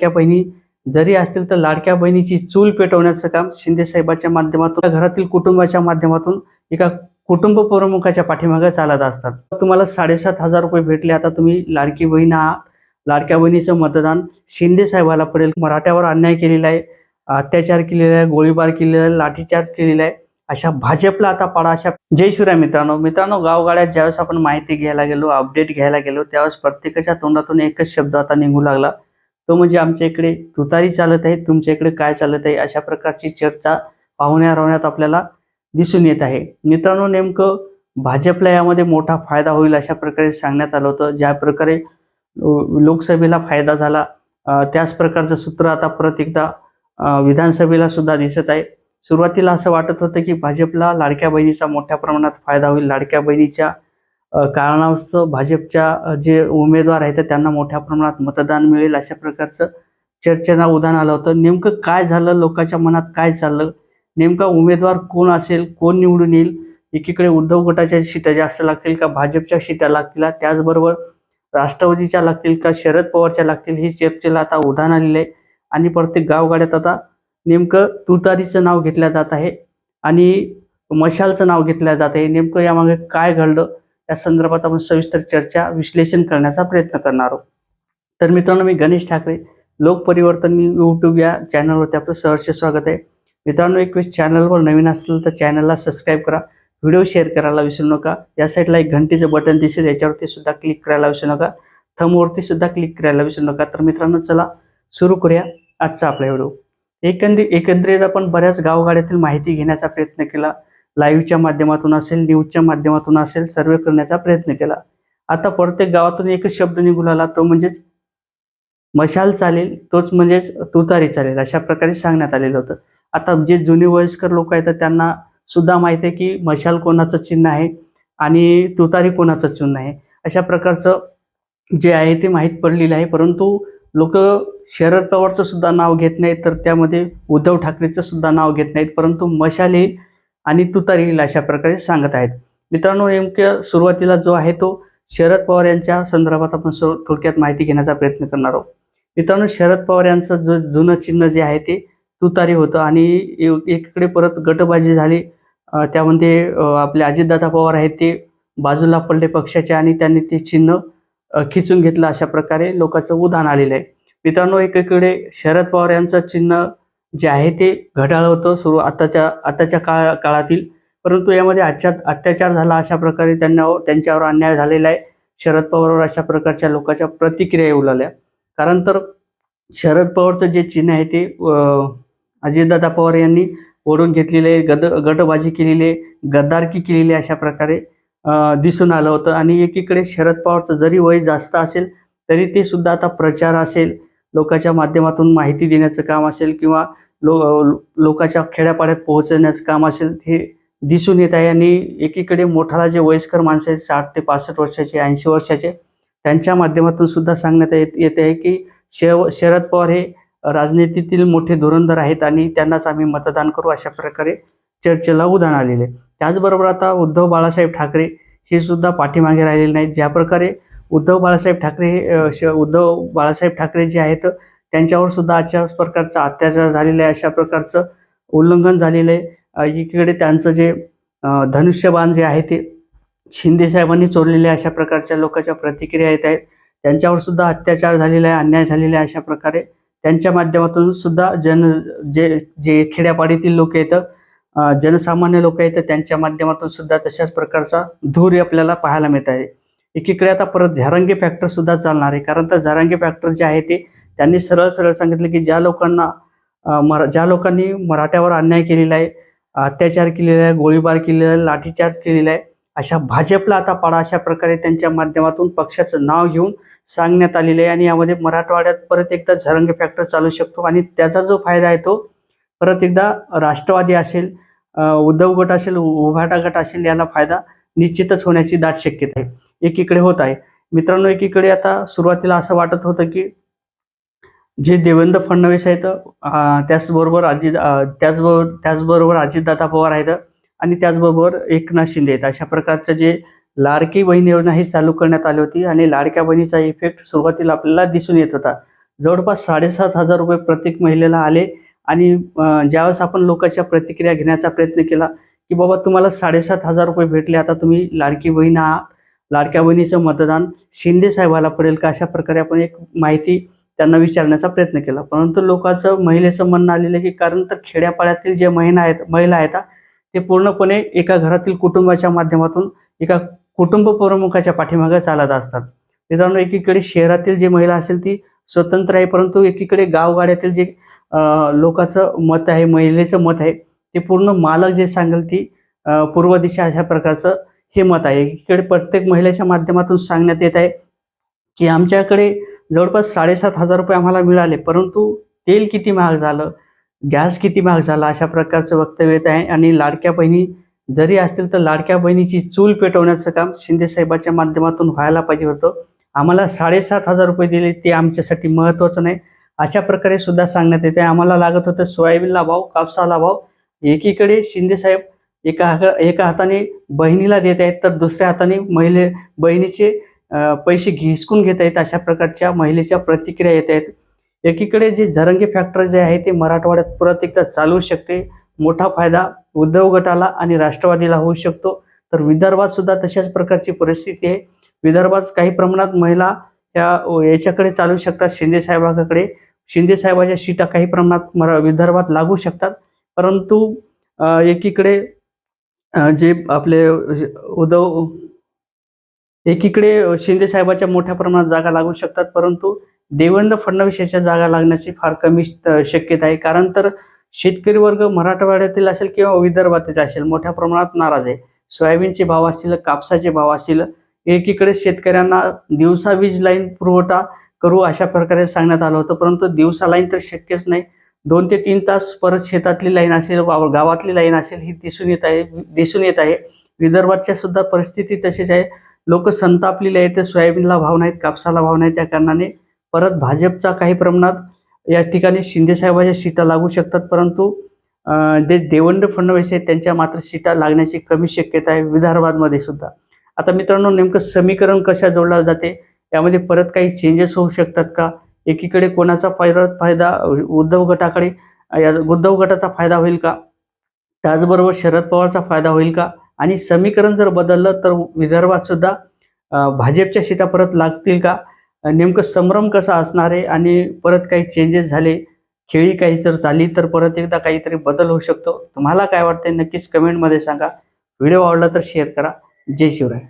लाडक्या बहिणी जरी असतील तर लाडक्या बहिणीची चूल पेटवण्याचं काम शिंदे साहेबाच्या माध्यमातून घरातील कुटुंबाच्या माध्यमातून एका कुटुंब प्रमुखाच्या पाठीमागे चालत असतात. तुम्हाला साडेसात हजार रुपये भेटले आता तुम्ही लाडकी बहीण आहात. लाडक्या बहिणीचं मतदान शिंदे साहेबाला पडेल. मराठ्यावर अन्याय केलेला आहे अत्याचार केलेला आहे गोळीबार केलेला आहे लाठीचार्ज केलेला आहे. अशा भाजपला आता पाडा अशा जय शिवराय मित्रांनो. मित्रांनो गावगाड्यात ज्यावेळेस आपण माहिती घ्यायला गेलो अपडेट घ्यायला गेलो त्यावेळेस प्रत्येकाच्या तोंडातून एकच शब्द आता निघू लागला. तो म्हणजे आमच्या इकडे तुतारी चालत आहे तुमच्या इकडे काय चालत आहे अशा प्रकारची चर्चा पाहुण्या राहण्यात आपल्याला दिसून येत आहे. मित्रांनो नेमकं भाजपला यामध्ये मोठा फायदा होईल अशा प्रकारे सांगण्यात आलं होतं. ज्या प्रकारे लोकसभेला फायदा झाला त्याच प्रकारचं सूत्र आता परत एकदा विधानसभेला सुद्धा दिसत आहे. सुरुवातीला असं वाटत होतं की भाजपला लाडक्या बहिणीचा मोठ्या प्रमाणात फायदा होईल लाडक्या बहिणीच्या कारणास्तव भाजपच्या जे उमेदवार आहेत त्यांना मोठ्या प्रमाणात मतदान मिळेल अशा प्रकारचं चर्चेला उदाहरण आलं होतं. नेमकं काय झालं? लोकांच्या मनात काय चाललं? नेमका उमेदवार कोण असेल? कोण निवडून येईल? एकीकडे उद्धव गटाच्या सीटा जास्त लागतील का? भाजपच्या सीटा लागतील? त्याचबरोबर राष्ट्रवादीच्या लागतील का? शरद पवारच्या लागतील? हे चर्चेला आता उदाहरण आलेलं आहे. आणि प्रत्येक गावगाड्यात आता नेमकं तुतारीचं नाव घेतलं जात आहे आणि मशालचं नाव घेतलं जात आहे. नेमकं यामागे काय घडलं? या संदर्भात आपण सविस्तर चर्चा विश्लेषण करण्याचा प्रयत्न करणार आहोत. तर मित्रांनो मी गणेश ठाकरे लोकपरिवर्तन यूट्यूब या चॅनलवरती आपलं सहर्ष स्वागत आहे. मित्रांनो एक वेळेस चॅनलवर नवीन असतील तर चॅनलला सबस्क्राईब करा. व्हिडिओ शेअर करायला विसरू नका. या साईडला एक घंटीचं बटन दिसेल याच्यावरती सुद्धा क्लिक करायला विसरू नका. थंबवरती सुद्धा क्लिक करायला विसरू नका. तर मित्रांनो चला सुरू करूया आजचा आपला व्हिडिओ एकंदरी एकंदरीत आपण बऱ्याच गावगाड्यातील माहिती घेण्याचा प्रयत्न केला. लाईव्हच्या माध्यमातून असेल न्यूजच्या माध्यमातून असेल सर्वे करण्याचा प्रयत्न केला. आता प्रत्येक गावातून एकच शब्द निघून आला तो म्हणजेच मशाल चालेल तोच म्हणजेच तुतारी चालेल अशा प्रकारे सांगण्यात आलेलं होतं. आता जे जुने वयस्कर लोक आहेत त्यांना सुद्धा माहिती आहे की मशाल कोणाचं चिन्ह आहे आणि तुतारी कोणाचं चिन्ह आहे. अशा प्रकारचं जे आहे ते माहीत पडलेलं आहे परंतु लोक शरद पवारचं सुद्धा नाव घेत नाहीत तर त्यामध्ये उद्धव ठाकरेचं सुद्धा नाव घेत नाहीत परंतु मशाल येईल आणि तुतारी येईल अशा प्रकारे सांगत आहेत. मित्रांनो नेमक्या सुरुवातीला जो आहे तो शरद पवार यांच्या संदर्भात आपण थोडक्यात माहिती घेण्याचा प्रयत्न करणार आहोत. मित्रांनो शरद पवार यांचं जो जुनं चिन्ह जे आहे ते तुतारी होतं आणि एकीकडे परत गटबाजी झाली. त्यामध्ये आपले अजितदादा पवार आहेत ते बाजूला पडले पक्षाचे आणि त्यांनी ते चिन्ह खिचून घेतलं अशा प्रकारे लोकांचं उदाहरण आलेलं आहे. मित्रांनो एकीकडे शरद पवार यांचं चिन्ह जे आहे ते घड्याळ होतं सुरू आताच्या आताच्या काळ काळातील. परंतु यामध्ये आजच्या अत्याचार झाला अशा प्रकारे त्यांना त्यांच्यावर अन्याय झालेला आहे. शरद पवारवर अशा प्रकारच्या लोकांच्या प्रतिक्रिया येऊ लागल्या. कारण तर शरद पवारचं जे चिन्ह आहे ते अजितदादा पवार यांनी ओढून घेतलेले आहे गद गटबाजी केलेली आहे गद्दारकी केलेली आहे अशा प्रकारे दिसून आलं होतं. आणि एकीकडे शरद पवारचं जरी वय जास्त असेल तरी ते सुद्धा आता प्रचार असेल. लोकांच्या माध्यमातून माहिती देण्याचं काम असेल किंवा लो लोकांच्या खेड्यापाड्यात पोहोचण्याचं काम असेल हे दिसून येत आहे आणि एकीकडे मोठाला जे वयस्कर माणसं आहेत साठ ते पासष्ट वर्षाचे ऐंशी वर्षाचे त्यांच्या माध्यमातून सुद्धा सांगण्यात येत येत आहे की शेव शरद पवार हे राजनीतीतील मोठे धुरंधर आहेत आणि त्यांनाच आम्ही मतदान करू अशा प्रकारे चर्चेला उदाहरण आलेले आहे. त्याचबरोबर आता उद्धव बाळासाहेब ठाकरे हे सुद्धा पाठीमागे राहिलेले नाहीत ज्या प्रकारे उद्धव बाळासाहेब ठाकरे हे, श- उद्धव बाळासाहेब ठाकरे जे आहेत त्यांच्यावर सुद्धा अशा प्रकारचा अत्याचार झालेला आहे अशा प्रकारचं उल्लंघन झालेलं आहे. एकीकडे त्यांचं जे धनुष्यबाण जे आहे ते शिंदे साहेबांनी चोरलेले आहे, अशा प्रकारच्या लोकांच्या प्रतिक्रिया येत आहेत. त्यांच्यावर सुद्धा अत्याचार झालेला आहे अन्याय झालेला आहे अशा प्रकारे त्यांच्या माध्यमातून सुद्धा जन जे जे खेड्यापाडीतील लोक आहेत जनसामान्य लोक आहेत त्यांच्या माध्यमातून सुद्धा तशाच प्रकारचा धूर आपल्याला पाहायला मिळत आहे. एकीकडे आता परत झारंगे फॅक्टर सुद्धा चालणार आहे. कारण तर झारंगे फॅक्टर जे आहे ते त्यांनी सरळ सरळ सांगितलं की ज्या लोकांना मरा ज्या लोकांनी मराठ्यावर अन्याय केलेला आहे अत्याचार केलेला आहे गोळीबार केलेला आहे लाठीचार्ज केलेला आहे अशा भाजपला आता पाडा अशा प्रकारे त्यांच्या माध्यमातून पक्षाचं नाव घेऊन सांगण्यात आलेलं आहे. आणि यामध्ये मराठवाड्यात परत एकदा झरंगे फॅक्टर चालू शकतो. आणि त्याचा जो फायदा आहे तो परत एकदा राष्ट्रवादी असेल उद्धव गट असेल उभाटा गट असेल याला फायदा निश्चितच होण्याची दाट शक्यता आहे. एकीकडे होत आहे. मित्रांनो एकीकडे आता सुरुवातीला असं वाटत होतं की जे देवेंद्र फडणवीस आहेत त्याचबरोबर अजित त्याचबरोबर त्याचबरोबर अजितदादा पवार आहेत आणि त्याचबरोबर एकनाथ शिंदे आहेत. अशा प्रकारचं जे लाडकी बहीण योजना ही चालू करण्यात आली होती आणि लाडक्या बहिणीचा इफेक्ट सुरुवातीला आपल्याला दिसून येत होता. जवळपास साडेसात हजार रुपये प्रत्येक महिलेला आले आणि ज्यावेळेस आपण लोकांच्या प्रतिक्रिया घेण्याचा प्रयत्न केला की बाबा तुम्हाला साडेसात हजार रुपये भेटले आता तुम्ही लाडकी बहीण आहात. लाडक्या बहिणीचं मतदान शिंदे साहेबाला पडेल का अशा प्रकारे आपण एक माहिती त्यांना विचारण्याचा प्रयत्न केला. परंतु लोकांचं महिलेचं म्हणणं आलेलं आहे की कारण तर खेड्यापाड्यातील जे महिला आहेत महिला आहेत ते पूर्णपणे एका घरातील कुटुंबाच्या माध्यमातून एका कुटुंब प्रमुखाच्या पाठीमागे चालत असतात. मित्रांनो एकीकडे शहरातील जी महिला असेल ती स्वतंत्र आहे परंतु एकीकडे गावगाड्यातील जे लोकांचं मत आहे महिलेचं मत आहे ते पूर्ण मालक जे सांगेल ती पूर्व दिशा अशा प्रकारचं हे मत आहे. एकीकडे प्रत्येक महिलेच्या माध्यमातून सांगण्यात येत आहे की आमच्याकडे जवळपास साडेसात हजार रुपये आम्हाला मिळाले परंतु तेल किती महाग झालं गॅस किती महाग झाला अशा प्रकारचं वक्तव्य येत आहे. आणि लाडक्या बहिणी जरी असतील तर लाडक्या बहिणीची चूल पेटवण्याचं काम शिंदेसाहेबाच्या माध्यमातून व्हायला पाहिजे होतं. आम्हाला साडेसात हजार रुपये दिले ते आमच्यासाठी महत्त्वाचं नाही. अशा प्रकारे सुद्धा सांगण्यात येते आम्हाला लागत होतं सोयाबीनला भाव कापसाला भाव. एकीकडे शिंदेसाहेब एका एका हाताने बहिणीला देत आहेत तर दुसऱ्या हाताने महिले बहिणीचे पैसे घिसकून घेत आहेत अशा प्रकारच्या महिलेच्या प्रतिक्रिया येत आहेत. एकीकडे जे झरंगे फॅक्टर जे आहे ते मराठवाड्यात परत एकदा चालू शकते. मोठा फायदा उद्धव गटाला आणि राष्ट्रवादीला होऊ शकतो. तर विदर्भात सुद्धा तशाच प्रकारची परिस्थिती आहे. विदर्भात काही प्रमाणात महिला या याच्याकडे चालू शकतात शिंदे साहेबांकडे. शिंदे साहेबाच्या सीटा काही प्रमाणात मरा विदर्भात लागू शकतात. परंतु एकीकडे जे आपले उद्धव एकीकडे शिंदे साहेबाच्या मोठ्या प्रमाणात जागा लागू शकतात परंतु देवेंद्र फडणवीस याच्या जागा लागण्याची फार कमी शक्यता आहे. कारण तर शेतकरी वर्ग मराठवाड्यातील असेल किंवा विदर्भातील असेल मोठ्या प्रमाणात नाराज आहे. सोयाबीनचे भाव असतील कापसाचे भाव असतील एकीकडे शेतकऱ्यांना दिवसा वीज लाईन पुरवठा करू अशा प्रकारे सांगण्यात आलं होतं परंतु दिवसा लाईन तर शक्यच नाही. दोन ते तीन तास परत शेतातली लाईन असेल वा- गावातली लाईन असेल ही दिसून येत आहे दिसून येत आहे. विदर्भाच्या सुद्धा परिस्थिती तशीच आहे. लोक संतापलेले आहेत ते सोयाबीनला भाव नाहीत कापसाला भाव नाही त्या कारणाने परत भाजपचा काही प्रमाणात या ठिकाणी शिंदेसाहेबाच्या सीटा लागू शकतात. परंतु जे देवेंद्र फडणवीस आहेत त्यांच्या मात्र सीटा लागण्याची कमी शक्यता आहे विदर्भामध्ये सुद्धा. आता मित्रांनो नेमकं समीकरण कशा जोडलं जाते? यामध्ये परत काही चेंजेस होऊ शकतात का? एकीकडे कोणाचा फायदा फायदा उद्धव गटाकडे या उद्धव गटाचा फायदा होईल का? त्याचबरोबर शरद पवारचा फायदा होईल का? आणि समीकरण जर बदललं तर विदर्भात सुद्धा भाजपच्या सीटा परत लागतील का? नेमकं संभ्रम कसा असणार आहे? आणि परत काही चेंजेस झाले खेळी काही जर झाली तर परत एकदा काहीतरी बदल होऊ शकतो. तुम्हाला काय वाटतंय? नक्कीच कमेंटमध्ये सांगा. व्हिडिओ आवडला तर शेअर करा. जय शिवराय.